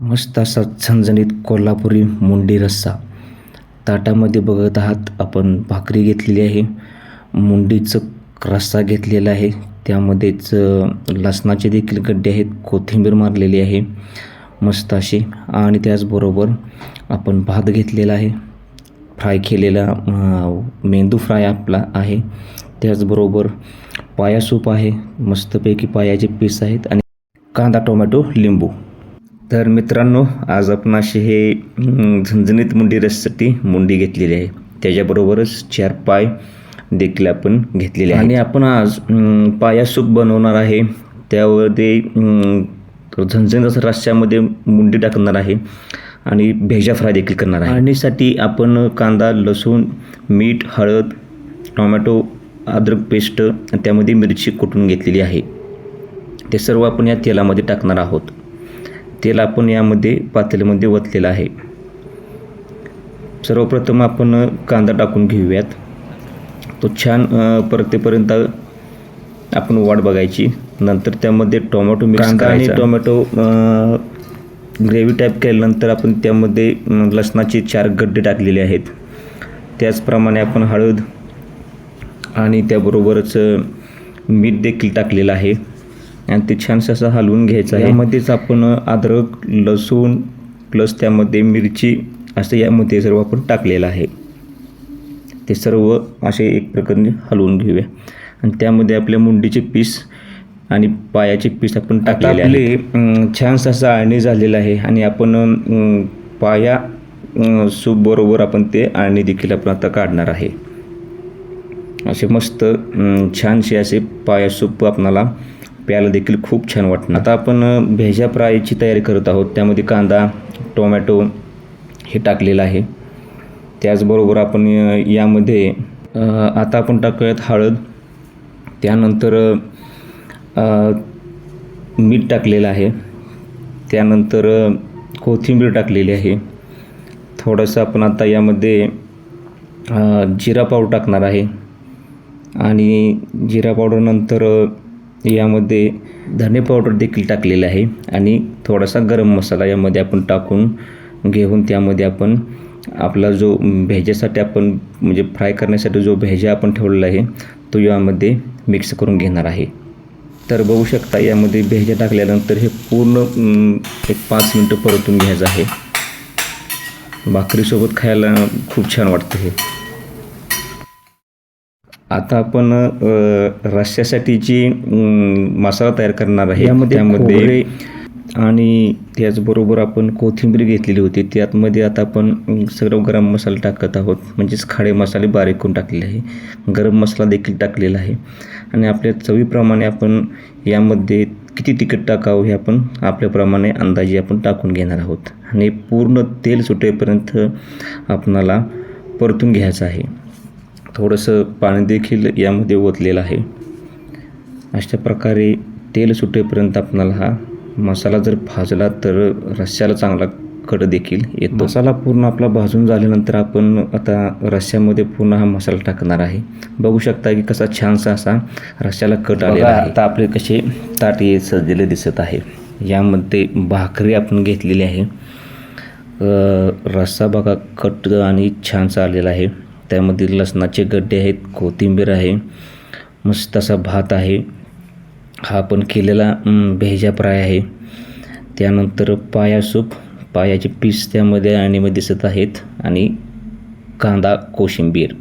मस्त असा झणझणीत कोल्हापुरी मुंडी रस्सा. ताटामध्ये बघत आहात आपण भाकरी घेतलेली आहे. मुंडीचं रस्सा घेतलेला आहे. त्यामध्येच लसणाचे देखील गड्डे आहेत कोथिंबीर मारलेली आहे. मस्त अशी. आणि त्याचबरोबर आपण भात घेतलेला आहे. फ्राय केलेला मेंदू फ्राय आपला आहे. त्याचबरोबर पाया सूप आहे. मस्तपैकी पायाचे पीस आहेत. आणि कांदा टोमॅटो लिंबू. तर मित्रांनो आज आपण अशी हे झणझणीत मुंडी रससाठी मुंडी घेतलेली आहे. त्याच्याबरोबरच चार पाय देखील आपण घेतलेले आहे आणि आपण आज पाया सूप बनवणार आहे. त्यामध्ये हम्म, झणझणीत असं रस्स्यामध्ये मुंडी टाकणार आहे आणि भेजा फ्राय देखील करणार आहे. आणि साठी आपण कांदा लसूण मीठ हळद टोमॅटो अद्रक पेस्ट त्यामध्ये मिरची कुटून घेतलेली आहे. ते सर्व आपण या तेलामध्ये टाकणार आहोत. तेल आपण यामध्ये पातेल्यामध्ये ओतलेलं आहे. सर्वप्रथम आपण कांदा टाकून घेऊयात. तो छान परतेपर्यंत आपण वाट बघायची. नंतर त्यामध्ये टोमॅटो मिक्स आणि टोमॅटो ग्रेव्ही टाईप केल्यानंतर आपण त्यामध्ये लसणाचे चार गड्डे टाकलेले आहेत. त्याचप्रमाणे आपण हळद आणि त्याबरोबरच मीठ देखील टाकलेलं आहे. आणि ते छानसं असं हलवून घ्यायचं आहे. यामध्येच आपण अद्रक लसूण प्लस त्यामध्ये मिरची असं यामध्ये सर्व आपण टाकलेलं आहे. ते सर्व असे एक प्रकारे हलवून घेऊया. आणि त्यामध्ये आपल्या मुंडीचे पीस आणि पायाचे पीस आपण टाकलेले आपले अं, छानसं असं आळणी झालेलं आहे आणि आपण पाया अं, सूप बरोबर आपण ते आळणी देखील आपण आता काढणार आहे. असे मस्त छानसे असे पाया सूप आपणाला प्यायला देखील खूप छान वाटणार. आता आपण भेजा फ्रायची तयारी करत आहोत. त्यामध्ये कांदा टोमॅटो हे टाकलेलं आहे. त्याचबरोबर आपण यामध्ये आता आपण टाकूयात हळद. त्यानंतर मीठ टाकलेलं आहे. त्यानंतर कोथिंबीर टाकलेली आहे. थोडंसं आपण आता यामध्ये जिरा पावडर टाकणार आहे. आणि जिरा पावडरनंतर यामध्ये धने पावडर देखील टाकलेलं आहे आणि थोडासा गरम मसाला यामध्ये आपण टाकून घेऊन त्यामध्ये आपण आपला जो भेज्यासाठी आपण म्हणजे फ्राय करण्यासाठी जो भेजा आपण ठेवलेला आहे तो यामध्ये मिक्स करून घेणार आहे. तर बघू शकता यामध्ये भेजा टाकल्यानंतर हे पूर्ण एक पाच मिनटं परतून घ्यायचं आहे. भाकरीसोबत खायला खूप छान वाटतं हे. आता आपण रश्श्यासाठी जी मसाला तयार करणार आहे यामध्ये त्यामध्ये आणि त्याचबरोबर आपण कोथिंबीर घेतलेली होती त्यातमध्ये आता आपण सगळं गरम मसाला टाकत आहोत म्हणजेच खडे मसाले बारीक करून टाकलेले आहे. गरम मसाला देखील टाकलेला आहे. आणि आपल्या चवीप्रमाणे आपण यामध्ये किती तिखट टाकावं हे आपण आपल्याप्रमाणे अंदाजे आपण टाकून घेणार आहोत. आणि पूर्ण तेल सुटेपर्यंत आपणाला परतून घ्यायचं आहे. थोडंसं पाणी देखील यामध्ये ओतलेलं आहे. अशा प्रकारे तेल सुटेपर्यंत आपणाला हा मसाला जर भाजला तर रश्श्याला चांगला कट देखील येतो. मसाला पूर्ण आपला भाजून झाल्यानंतर आपण आता रश्श्यामध्ये पूर्ण हा मसाला टाकणार आहे. बघू शकता की कसा छानसा असा रश्श्याला कट आलेला आहे. आता आपले कसे ताटे सजलेले दिसत आहे. यामध्ये भाकरी आपण घेतलेली आहे. रस्सा बघा कट आणि छानसा आलेला आहे. त्यामध्ये लसणाचे गड्डे आहेत कोथिंबीर आहे मस्त असा भात आहे. हा पण केलेला भेजा फ्राय आहे. त्यानंतर पाया सूप पायाचे पीस त्यामध्ये आणीमध्ये दिसत आहेत. आणि कांदा कोशिंबीर.